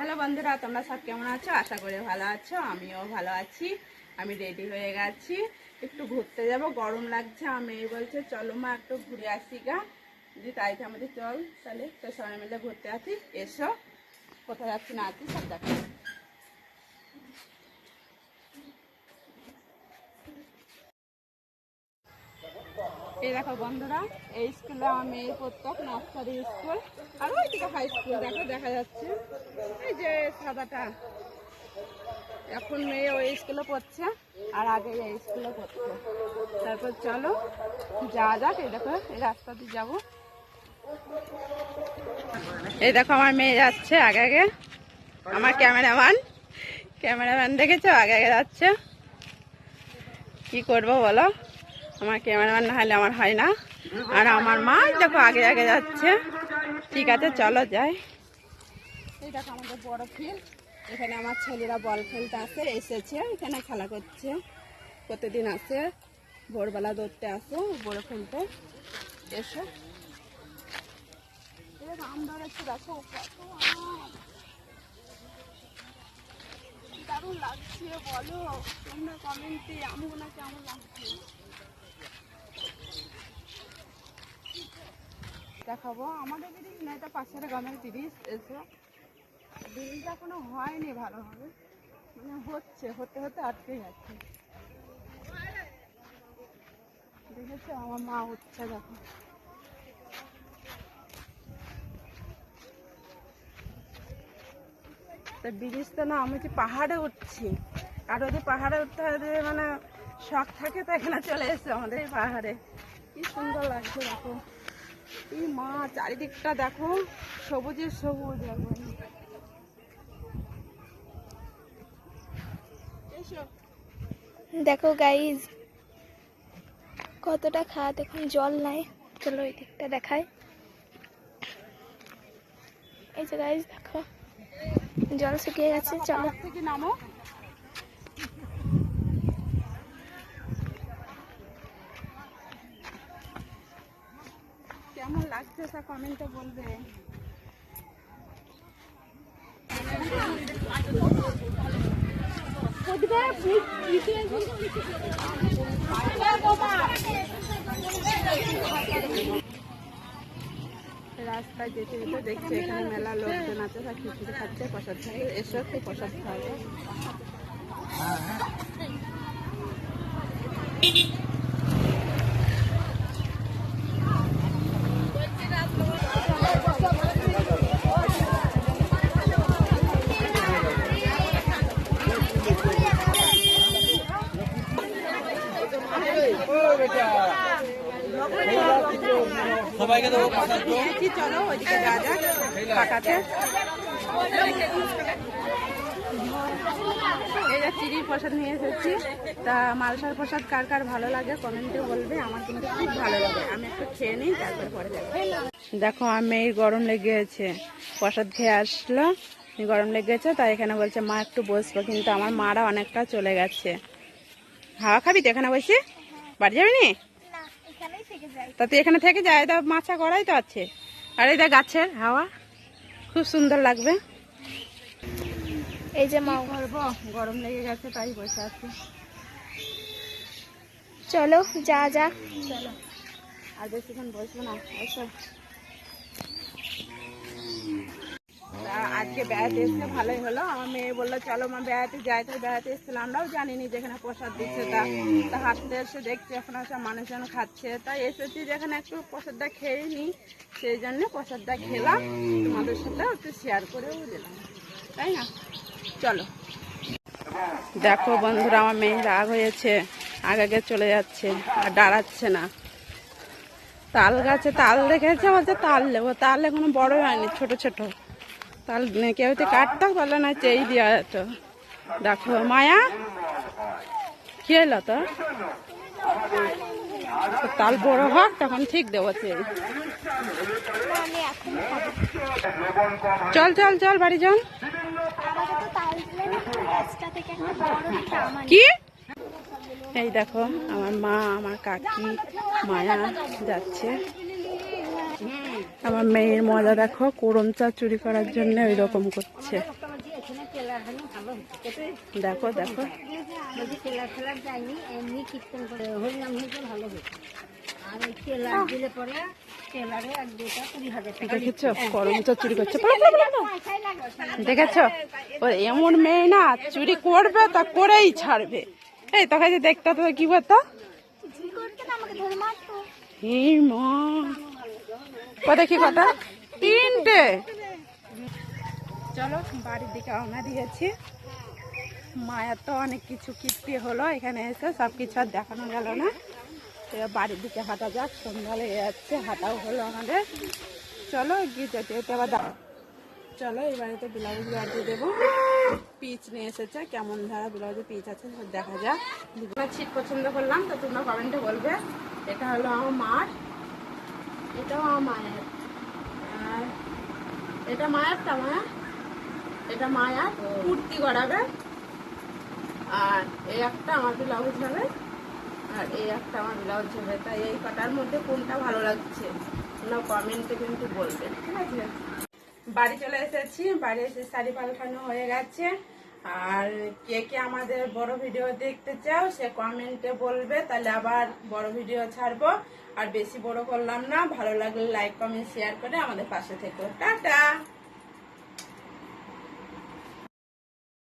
Hello বন্ধুরা, তোমরা সব কেমন আছো? আশা করে ভালো আছো, আমিও ভালো আছি। আমি রেডি হয়ে গেছি। একটু ঘুরতে যাব, গরম লাগছে, আমি বলছে, চলো মা, একটু ঘুরে আসি গা। যদি তাই আমাদের চল, তাহলে তো সবাই মিলে ঘুরতে আসি। এসো, কোথায় যাচ্ছি না আছি, সব দেখো এই দেখো বন্ধুরা, এই স্কুলে আমার মেয়ে পড়তো নার্সারি স্কুল আর ওই দিকে হাই স্কুল দেখো, দেখা যাচ্ছে। এই যে সাদাটা, এখন মেয়ে ওই স্কুলে পড়ছে আর আগে এই স্কুলে পড়তো তারপর চলো, যাওয়া যাক, এই দেখো, এই রাস্তা দিয়ে যাব। এই দেখো, আমার মেয়ে যাচ্ছে আগে আগে। আমার ক্যামেরাম্যান ক্যামেরাম্যান দেখেছ? আগে আগে যাচ্ছে। কি করব বলো? আমার ক্যামেরাম্যান না হলে আমার হয় না। আর আমার মা দেখো আগে আগে যাচ্ছে। ঠিক আছে, চলো যাই। এই আমাদের বড় ফিল্ড। এখানে আমার ছেলেরা বল খেলতে আসে, এসেছে, এখানে খেলা করছে। প্রতিদিন আসে, ভোরবেলা দৌড়তে আসে বড় খেলতে এসো। আম ধরেছে, দেখো দারুণ লাগছে, বলো। তোমরা কমেন্টে আমগুলো কেমন লাগছে। দেখাবো। আমাদের ব্রিজ না, এটা পাশের গ্রামের ব্রিজ এসে ব্রিজটা কোনো হয়নি ভালোভাবে মানে হচ্ছে, হতে হতে আটকে যাচ্ছে দেখেছ? আমার মা উঠছে দেখো। ব্রিজ তো না, আমি হচ্ছে পাহাড়ে উঠছি। আর যদি পাহাড়ে উঠতে মানে শখ থাকে, তো এখানে চলে এসছে আমাদের এই পাহাড়ে। কি সুন্দর লাগছে দেখো। এই মা চারিদিকটা দেখো সবুজের সবুজ একদম। দেখো গাইজ কতটা খাত এখন জল নাই। চলো এই দিকটা দেখাই। এই যে গাইজ দেখো জল শুকিয়ে গেছে চলো। থেকে নামো। কেমন লাগছে তা কমেন্টে বলবে। রাস্তায় যেতে যেতে দেখছি এখানে মেলা লোকজন আছে সব খিচুড়ি খাচ্ছে? প্রসাদ খাচ্ছে। এসো একটু প্রসাদ খাওয়াবো সবাইকে দেবো চলো ওইদিকে পাকাতে এই চিড়ির প্রসাদ নিয়ে এসেছি তা। মালসার প্রসাদ কার কার ভালো লাগে কমেন্টে বলবে আমার কিন্তু খুব ভালো লাগে আমি একটু খেয়ে নিই তারপরে পরে দেখো আমি গরম লেগে গেছে প্রসাদ খেয়ে আসলো গরম লেগে গেছে তাই এখানে বলছে, মা একটু বসবো। কিন্তু আমার মারা অনেকটা চলে গেছে। হাওয়া খাবি তো এখানে বসে? বাড়ি যাবি নি? তা তুই এখানে থেকে যায় তা মাছা করাই তো আছে। আর এটা গাছের হাওয়া খুব সুন্দর লাগবে। এই যে মা করব? গরম লেগে গেছে তাই বসে আছি। চলো যা যা। চলো। আর বেশিক্ষণ বসবো না এসো তা আজকে বেড়াতে এসে ভালোই হলো। আমার মেয়ে বলল, চলো মা, বেড়াতে যাই। তো বেড়াতে এসেছিলাম, আমরাও জানিনি যেখানে প্রসাদ দিচ্ছে। তা তা হাঁটতে এসে দেখছি, এখন সব মানুষজন খাচ্ছে। তাই এসেছি যেখানে একটু প্রসাদটা খেয়ে নিই সেই জন্য প্রসাদটা খেলাম। তোমাদের সাথে একটু শেয়ার করেও দিলাম। তাই না? চলো। দেখো বন্ধুরা, আমার মেয়ে রাগ হয়েছে আগে আগে চলে যাচ্ছে, আর দাঁড়াচ্ছে না। তাল গাছে তাল দেখেছে বলছে তাল নেব। তাল এখনও বড় হয়নি, ছোট ছোট। তাল কেউ তো কাটতে পারল না চেয়ে দেওয়া যেত দেখো, মায়া কি হলো তো। তো তাল বড় হোক, তখন ঠিক দেবো চেয়ে চল চল চল, বাড়ি চল তো কি? এই দেখো, আমার মা, আমার কাকি, মায়া যাচ্ছে। আমার মেয়ের মজা দেখো কোরম চা চুরি করার জন্য ওই রকম করছে। দেখো দেখো। দেখেছ? চুরি করছে। দেখেছ? এমন মেয়ে না চুরি করবে তা করেই ছাড়বে। এই তোকে যে দেখতে তো কি করতে এই মা। কি কথা তিনটে। চলো, বাড়ির দিকে রওনা দিয়েছি। মায়ের তো অনেক কিছু কীর্তি হলো, এখানে এসে সব কিছু আর দেখানো গেল না। বাড়ির দিকে হাঁটা যাক সন্ধ্যা লেগে যাচ্ছে, হাঁটাও হলো আমাদের। চলো, গিয়ে যেতে যেতে আবার চলো, এই বাড়িতে ব্লাউজ বাড়িয়ে দেবো। পিচ নিয়ে এসেছে, কেমন ধারা ব্লাউজে পিচ আছে দেখা যাক। আমার ছিট পছন্দ করলাম, তো তোমরা কমেন্টে বলবে। এটা হলো আমার মার। এটাও মায়ের আর এটা মায়েরটা মায়া এটা মায়ার কুর্তি করাবে আর এই একটা আমার ব্লাউজ হবে আর এই একটা আমার ব্লাউজ হবে। তাই এই কটার মধ্যে কোনটা ভালো লাগছে তোমরা কমেন্টে কিন্তু বলবে ঠিক আছে? বাড়ি চলে এসেছি বাড়ি এসে শাড়ি পাল্টানো হয়ে গেছে। আর কে কে আমাদের বড় ভিডিও দেখতে চাও, সে কমেন্টে বলবে, তাহলে আবার বড় ভিডিও ছাড়বো। আর বেশি বড় করলাম না, ভালো লাগলে লাইক কমেন্ট শেয়ার করে আমাদের পাশে থেকে। টাটা!